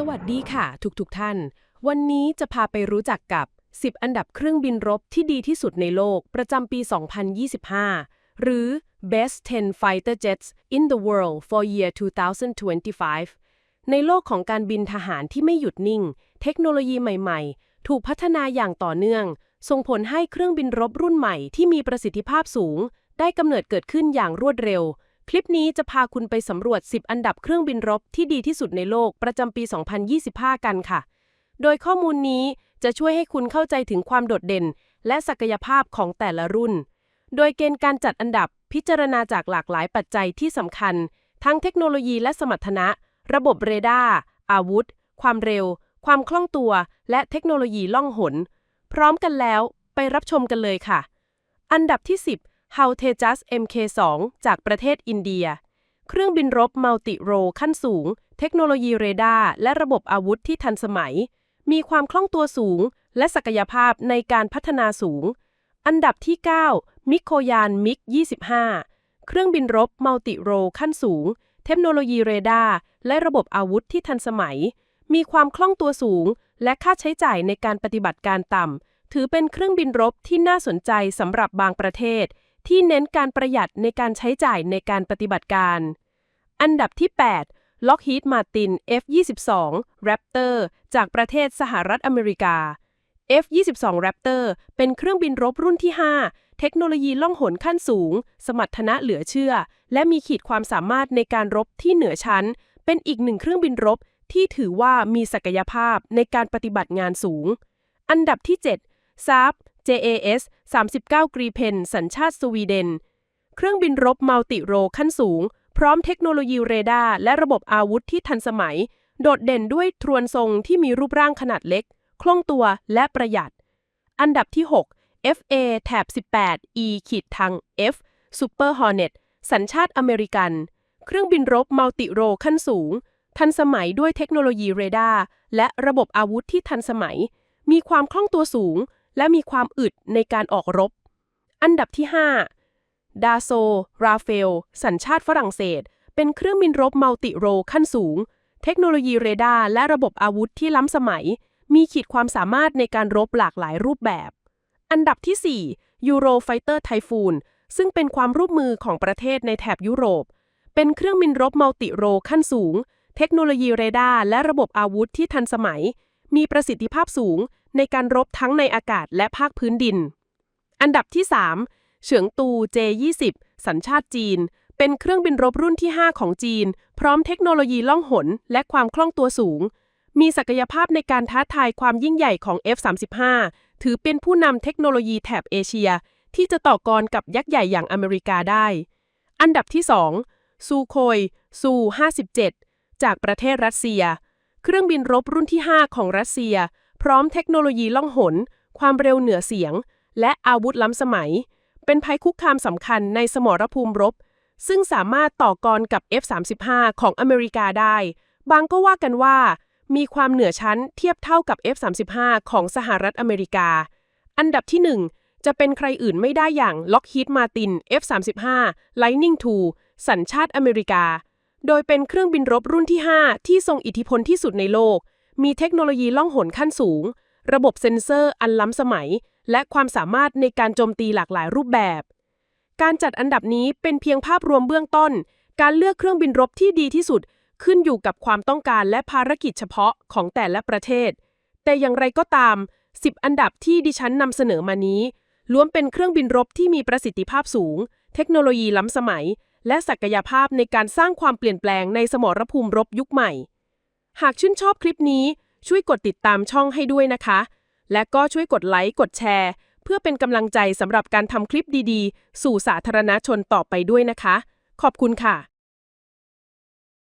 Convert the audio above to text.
สวัสดีค่ะ ทุกๆทท่าน วันนี้จะพาไปรู้จักกับ 10 อันดับเครื่องบินรบที่ดีที่สุดในโลกประจำปี 2025 หรือ Best 10 Fighter Jets in the World for Year 2025 ในโลกของการบินทหารที่ไม่หยุดนิ่ง เทคโนโลยีใหม่ๆ ถูกพัฒนาอย่างต่อเนื่อง ส่งผลให้เครื่องบินรบรุ่นใหม่ที่มีประสิทธิภาพสูง ได้กำเนิดเกิดขึ้นอย่างรวดเร็ว คลิปนี้จะพาคุณไปสำรวจ 10 อันดับเครื่องบินรบที่ดีที่สุดในโลกประจำปี 2025 กันค่ะ โดยข้อมูลนี้จะช่วยให้คุณเข้าใจถึงความโดดเด่น และศักยภาพของแต่ละรุ่น โดยเกณฑ์การจัดอันดับพิจารณาจากหลากหลายปัจจัยที่สำคัญ ทั้งเทคโนโลยีและสมรรถนะ ระบบเรดาร์ อาวุธ ความเร็ว ความคล่องตัว และเทคโนโลยีล่องหน พร้อมกันแล้วไปรับชมกันเลยค่ะ อันดับที่ 10 h o w t e j u s MK2 จากประเทศอินเดีย เครื่องบินรบมัลติโรขั้นสูง เทคโนโลยีเรดาร์และระบบอาวุธที่ทันสมัย มีความคล่องตัวสูง และศักยภาพในการพัฒนาสูง อันดับที่ 9 มิโคยานมิก 25 เครื่องบินรบมัลติโรขั้นสูง เทคโนโลยีเรดาร์และระบบอาวุธที่ทันสมัย มีความคล่องตัวสูง และค่าใช้จ่ายในการปฏิบัติการต่ำ ถือเป็นเครื่องบินรบที่น่าสนใจสำหรับบางประเทศ ที่เน้นการประหยัดในการใช้จ่ายในการปฏิบัติการ อันดับที่ 8 Lockheed Martin F-22 Raptor จากประเทศสหรัฐอเมริกา F-22 Raptor เป็นเครื่องบินรบรุ่นที่ 5 เทคโนโลยีล่องหนขั้นสูง สมรรถนะเหลือเชื่อ และมีขีดความสามารถในการรบที่เหนือชั้น เป็นอีกหนึ่งเครื่องบินรบที่ถือว่ามีศักยภาพในการปฏิบัติงานสูง อันดับที่ 7 SAP JAS 39 Gripen สัญชาติสวีเดน เครื่องบินรบมัลติโรขั้นสูง พร้อมเทคโนโลยีเรดาร์และระบบอาวุธที่ทันสมัย โดดเด่นด้วยทรวนทรงที่มีรูปร่างขนาดเล็ก คล่องตัวและประหยัด อันดับที่ 6 FA แถบ18 E ขีดทาง F Super Hornet สัญชาติอเมริกัน เครื่องบินรบมัลติโรขั้นสูง ทันสมัยด้วยเทคโนโลยีเรดาร์และระบบอาวุธที่ทันสมัย มีความคล่องตัวสูง และมีความอึดในการออกรบ อันดับที่ 5 ดาโซ ราเฟล สัญชาติฝรั่งเศส เป็นเครื่องบินรบมัลติโรขั้นสูง เทคโนโลยีเรดาร์และระบบอาวุธที่ล้ำสมัย มีขีดความสามารถในการรบหลากหลายรูปแบบ อันดับที่ 4 ยูโรไฟเตอร์ไทฟูนซึ่งเป็นความร่วมมือของประเทศในแถบยุโรป เป็นเครื่องบินรบมัลติโรขั้นสูง เทคโนโลยีเรดาร์และระบบอาวุธที่ทันสมัย มีประสิทธิภาพสูง ในการรบทั้งในอากาศและภาคพื้นดิน อันดับที่ 3 เฉิงตู J20 สัญชาติจีน เป็นเครื่องบินรบรุ่นที่ 5 ของจีน พร้อมเทคโนโลยีล่องหน และความคล่องตัวสูง มีศักยภาพในการท้าทายความยิ่งใหญ่ของ F-35 ถือเป็นผู้นำเทคโนโลยีแถบเอเชีย ที่จะต่อกรกับยักษ์ใหญ่อย่างอเมริกาได้ อันดับที่ 2 ซูโคยซู57จากประเทศรัสเซีย เครื่องบินรบรุ่นที่ 5 ของรัสเซีย ร้อมเทคโนโลยีล่องหน ความเร็วเหนือเสียง และอาวุธล้ำสมัย เป็นภัยคุกคามสำคัญในสมรภูมิรบ ซึ่งสามารถต่อกรกับ F-35 ของอเมริกาได้ บางก็ว่ากันว่า มีความเหนือชั้นเทียบเท่ากับ F-35 ของสหรัฐอเมริกา อันดับที่ 1 จะเป็นใครอื่นไม่ได้อย่าง Lockheed Martin F-35 Lightning II สัญชาติอเมริกา โดยเป็นเครื่องบินรบรุ่นที่ 5 ที่ทรงอิทธิพลที่สุดในโลก มีเทคโนโลยีล่องหนขั้นสูง ระบบเซ็นเซอร์อันล้ำสมัย และความสามารถในการโจมตีหลากหลายรูปแบบ การจัดอันดับนี้เป็นเพียงภาพรวมเบื้องต้น การเลือกเครื่องบินรบที่ดีที่สุด ขึ้นอยู่กับความต้องการและภารกิจเฉพาะของแต่ละประเทศ แต่อย่างไรก็ตาม 10 อันดับที่ดิฉันนำเสนอมานี้ล้วนเป็นเครื่องบินรบที่มีประสิทธิภาพสูง เทคโนโลยีล้ำสมัย และศักยภาพในการสร้างความเปลี่ยนแปลงในสมรภูมิรบยุคใหม่ หากชื่นชอบคลิปนี้ช่วยกดติดตามช่องให้ด้วยนะคะ และก็ช่วยกดไลค์กดแชร์ เพื่อเป็นกำลังใจสำหรับการทำคลิปดีๆ สู่สาธารณชนต่อไปด้วยนะคะ ขอบคุณค่ะ